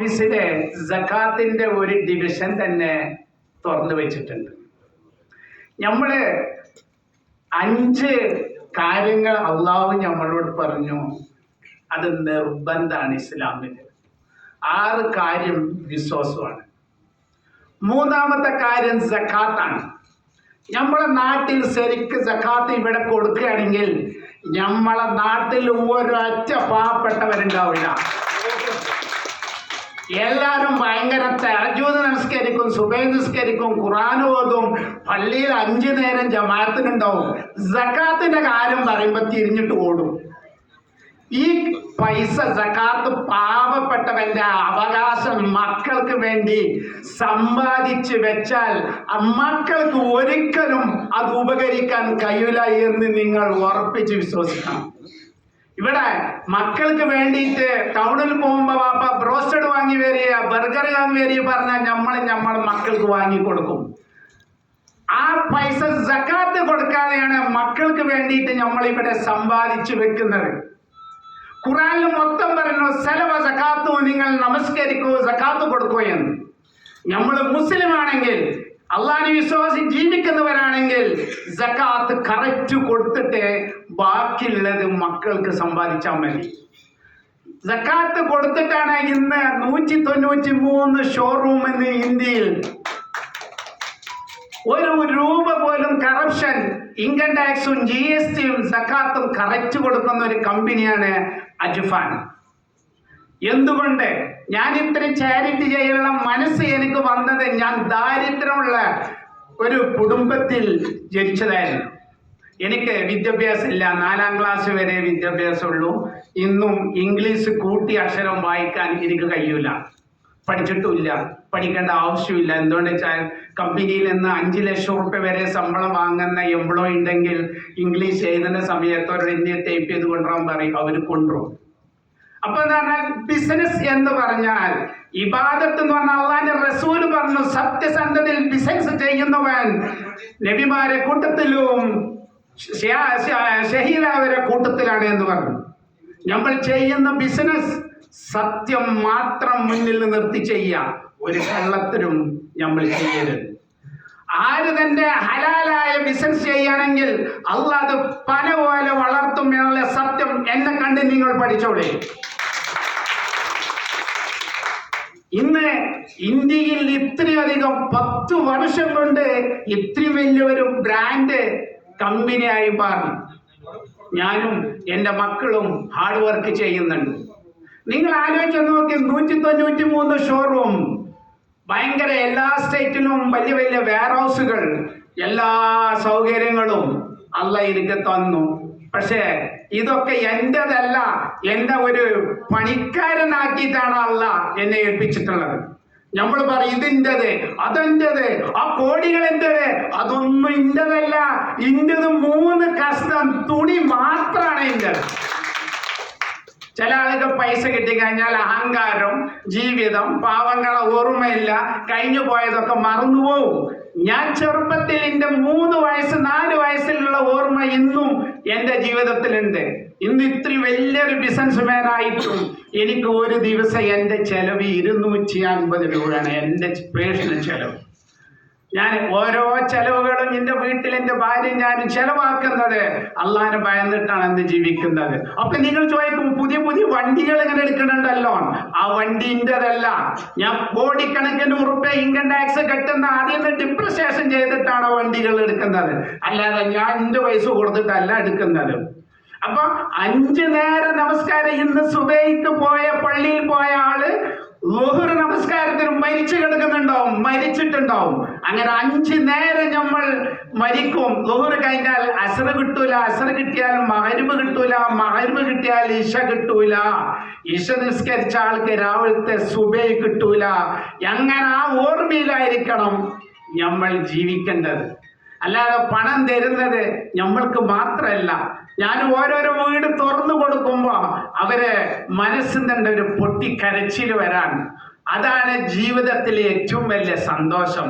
ഓഫീസിലെ ജക്കാത്തിന്റെ ഒരു ഡിവിഷൻ തന്നെ തുറന്നു വെച്ചിട്ടുണ്ട്. നമ്മൾ അഞ്ച് കാര്യങ്ങൾ അള്ളാഹു നമ്മളോട് പറഞ്ഞു. അത് നിർബന്ധമാണ് ഇസ്ലാമിൽ ആറ് കാര്യം വിശ്വാസമാണ്. മൂന്നാമത്തെ കാര്യം സക്കാത്താണ്. നമ്മളെ നാട്ടിൽ ശരിക്ക് സക്കാത്ത് ഇവിടെ കൊടുക്കുകയാണെങ്കിൽ നമ്മളെ നാട്ടിൽ ഒരൊറ്റ പാവപ്പെട്ടവരുണ്ടാവില്ല. എല്ലാവരും ഭയങ്കര തഹജൂദ് നമസ്കരിക്കും സുബൈ നിസ്കരിക്കും ഖുറാൻ ഓതും പള്ളിയിൽ അഞ്ചു നേരം ജമാഅത്തിനുണ്ടാവും. ജക്കാത്തിന്റെ കാര്യം പറയുമ്പോൾ തിരിഞ്ഞിട്ട് ഓടും. ഈ പൈസ സക്കാത്ത് പാവപ്പെട്ടവന്റെ അവകാശം മക്കൾക്ക് വേണ്ടി സമ്പാദിച്ച് വെച്ചാൽ മക്കൾക്ക് ഒരിക്കലും അത് ഉപകരിക്കാൻ കഴിയില്ല എന്ന് നിങ്ങൾ ഉറപ്പിച്ച് വിശ്വസിക്കണം. ഇവിടെ മക്കൾക്ക് വേണ്ടിയിട്ട് ടൗണിൽ പോകുമ്പോ വാപ്പ ബ്രോസ്റ്റഡ് വാങ്ങി വരിക ബർഗർ വാങ്ങി വരിക പറഞ്ഞാൽ നമ്മൾ നമ്മൾ മക്കൾക്ക് വാങ്ങി കൊടുക്കും ആ പൈസ സക്കാത്ത് കൊടുക്കാതെയാണ് മക്കൾക്ക് വേണ്ടിയിട്ട് നമ്മൾ ഇവിടെ സമ്പാദിച്ചു വെക്കുന്നത്. ഖുറാനിൽ മൊത്തം പറയുന്നു സലവ സക്കാത്തു നിങ്ങൾ നമസ്കരിക്കൂ സക്കാത്ത് കൊടുക്കൂ എന്ന്. നമ്മൾ മുസ്ലിം ആണെങ്കിൽ അള്ളാഹിനെ വിശ്വാസി ജീവിക്കുന്നവരാണെങ്കിൽ സക്കാത്ത് കറക്റ്റ് കൊടുത്തിട്ട് ബാക്കിയുള്ളത് മക്കൾക്ക് സമ്പാദിച്ചാൽ മതി. സക്കാത്ത് കൊടുത്തിട്ടാണ് ഇന്ന് നൂറ്റി തൊണ്ണൂറ്റി മൂന്ന് ഷോറൂം എന്ന് ഇന്ത്യയിൽ. ഒരു രൂപ പോലും കറപ്ഷൻ ഇൻകം ടാക്സും ജി എസ് ടിയും സക്കാത്തും കറക്റ്റ് കൊടുക്കുന്ന ഒരു കമ്പനിയാണ് അജുഫാൻ. എന്തുകൊണ്ട്? ഞാൻ ഇത്ര ചാരിറ്റി ചെയ്യാനുള്ള മനസ്സ് എനിക്ക് വന്നത് ഞാൻ ദാരിദ്ര്യമുള്ള ഒരു കുടുംബത്തിൽ ജനിച്ചതായിരുന്നു. എനിക്ക് വിദ്യാഭ്യാസം ഇല്ല നാലാം ക്ലാസ് വരെ വിദ്യാഭ്യാസമുള്ളൂ. ഇന്നും ഇംഗ്ലീഷ് കൂട്ടി അക്ഷരം വായിക്കാൻ എനിക്ക് കഴിയൂല. പഠിച്ചിട്ടുമില്ല. പഠിക്കേണ്ട ആവശ്യമില്ല. എന്തുകൊണ്ട് വെച്ചാൽ കമ്പനിയിൽ നിന്ന് അഞ്ച് ലക്ഷം റുപ്യ വരെ ശമ്പളം വാങ്ങുന്ന എംപ്ലോയി ഉണ്ടെങ്കിൽ ഇംഗ്ലീഷ് എഴുതുന്ന സമയത്ത് ഒരു ടൈപ്പ് ചെയ്ത് കൊണ്ടുവരാൻ പറയും. അവർ കൊണ്ടുവരും. അപ്പൊ എന്ന് പറഞ്ഞാൽ ബിസിനസ് എന്ന് പറഞ്ഞാൽ ഇബാദത്ത് എന്ന് പറഞ്ഞാൽ അള്ളാന്റെ റസൂൽ പറഞ്ഞു സത്യസന്ധതയിൽ ബിസിനസ് ചെയ്യുന്നവൻ നബിമാരെ കൂട്ടത്തിലും ഷഹീദാവരെ കൂട്ടത്തിലാണ് എന്ന് പറഞ്ഞു. നമ്മൾ ചെയ്യുന്ന ബിസിനസ് സത്യം മാത്രം മുന്നിൽ നിർത്തി ചെയ്യുക. ഒരു കള്ളത്തിനും നമ്മൾ ചെയ്യരുത്. ആര് തന്റെ ഹലാലായ ബിസിനസ് ചെയ്യുകയാണെങ്കിൽ അള്ളാഹ് അത് പല പോലെ വളർത്തും എന്നുള്ള സത്യം എന്നെ കണ്ട് നിങ്ങൾ പഠിച്ചോളേ. ഇന്ന് ഇന്ത്യയിൽ ഇത്രയധികം പത്ത് വർഷം കൊണ്ട് ഇത്ര വലിയൊരു ബ്രാൻഡ് കമ്പനിയായി മാറി. ഞാനും എന്റെ മക്കളും ഹാർഡ് വർക്ക് ചെയ്യുന്നുണ്ട്. നിങ്ങൾ ആലോചിച്ച് നോക്കി നൂറ്റി തൊണ്ണൂറ്റി മൂന്ന് ഷോറൂം ഭയങ്കര എല്ലാ സ്റ്റേറ്റിലും വലിയ വലിയ വെയർ ഹൗസുകൾ എല്ലാ സൗകര്യങ്ങളും അല്ല എനിക്ക് തന്നു. പക്ഷേ ഇതൊക്കെ എന്റെതല്ല എന്നെ ഒരു പണിക്കാരനാക്കിയിട്ടാണ് അല്ല എന്നെ ഏൽപ്പിച്ചിട്ടുള്ളത്. നമ്മൾ പറയും ഇതിന്റെത് അതെന്റെത് ആ കോടികൾ എന്റെത് അതൊന്നും ഇന്റെതല്ല ഇന്റെത് മൂന്ന് കഷ്ണം തുണി മാത്രമാണ് ഇന്റെത് ചില ആളുകൾ പൈസ കിട്ടിക്കഴിഞ്ഞാൽ അഹങ്കാരം ജീവിതം പാവങ്ങളെ ഓർമ്മയില്ല കഴിഞ്ഞു പോയതൊക്കെ മറന്നുപോകും. ഞാൻ ചെറുപ്പത്തിൽ എന്റെ മൂന്ന് വയസ്സ് നാല് വയസ്സിലുള്ള ഓർമ്മ ഇന്നും എന്റെ ജീവിതത്തിലുണ്ട്. ഇന്ന് ഇത്ര വലിയൊരു ബിസിനസ്മാൻ ആയിട്ടും എനിക്ക് ഒരു ദിവസം എന്റെ ചെലവ് ഇരുന്നൂറ്റി അൻപത് രൂപയാണ് എന്റെ പേഴ്സണൽ ചെലവ്. ഞാൻ ഓരോ ചെലവുകളും എന്റെ വീട്ടിൽ എന്റെ ഭാര്യ ഞാൻ ചെലവാക്കുന്നത് അള്ളാഹിനെ ഭയന്നിട്ടാണ് എന്ന് ജീവിക്കുന്നത്. അപ്പൊ നിങ്ങൾ ചോദിക്കും പുതിയ പുതിയ വണ്ടികൾ ഇങ്ങനെ എടുക്കുന്നുണ്ടല്ലോ. ആ വണ്ടി ഇന്റെതല്ല. ഞാൻ കോടിക്കണക്കിന് ഉറുപ്പ ഇൻകം ടാക്സ് കെട്ടുന്ന ആദ്യം ഡിപ്രസേഷൻ ചെയ്തിട്ടാണ് വണ്ടികൾ എടുക്കുന്നത്. അല്ലാതെ ഞാൻ എന്റെ പൈസ കൊടുത്തിട്ടല്ല എടുക്കുന്നത്. അപ്പൊ അഞ്ചു നേരം നമസ്കാരം ഇന്ന് സുബൈക്ക് പോയ പള്ളിയിൽ പോയ ആൾ ലുഹുർ നമസ്കാരത്തിന് മരിച്ചു കിടക്കുന്നുണ്ടാവും മരിച്ചിട്ടുണ്ടാവും. അങ്ങനെ അഞ്ചു നേരം നമ്മൾ മരിക്കും. ലുഹുർ കഴിഞ്ഞാൽ അസർ കിട്ടൂല അസർ കിട്ടിയാൽ മഹരുമ കിട്ടൂല മഹരുമ കിട്ടിയാൽ ഇഷ കിട്ടൂല. ഇഷ നിസ്കരിച്ച ആൾക്ക് രാവിലത്തെ സുബൈ കിട്ടൂല. അങ്ങനെ ആ ഓർമ്മയിലായിരിക്കണം നമ്മൾ ജീവിക്കേണ്ടത്? അല്ലാതെ പണം തരുന്നത് നമ്മൾക്ക് മാത്രമല്ല. ഞാൻ ഓരോരോ വീട് തുറന്നു കൊടുക്കുമ്പോ അവർ മനസ്സിന്റെ ഒരു പൊട്ടിക്കരച്ചിൽ വരാൻ അതാണ് ജീവിതത്തിലെ ഏറ്റവും വലിയ സന്തോഷം.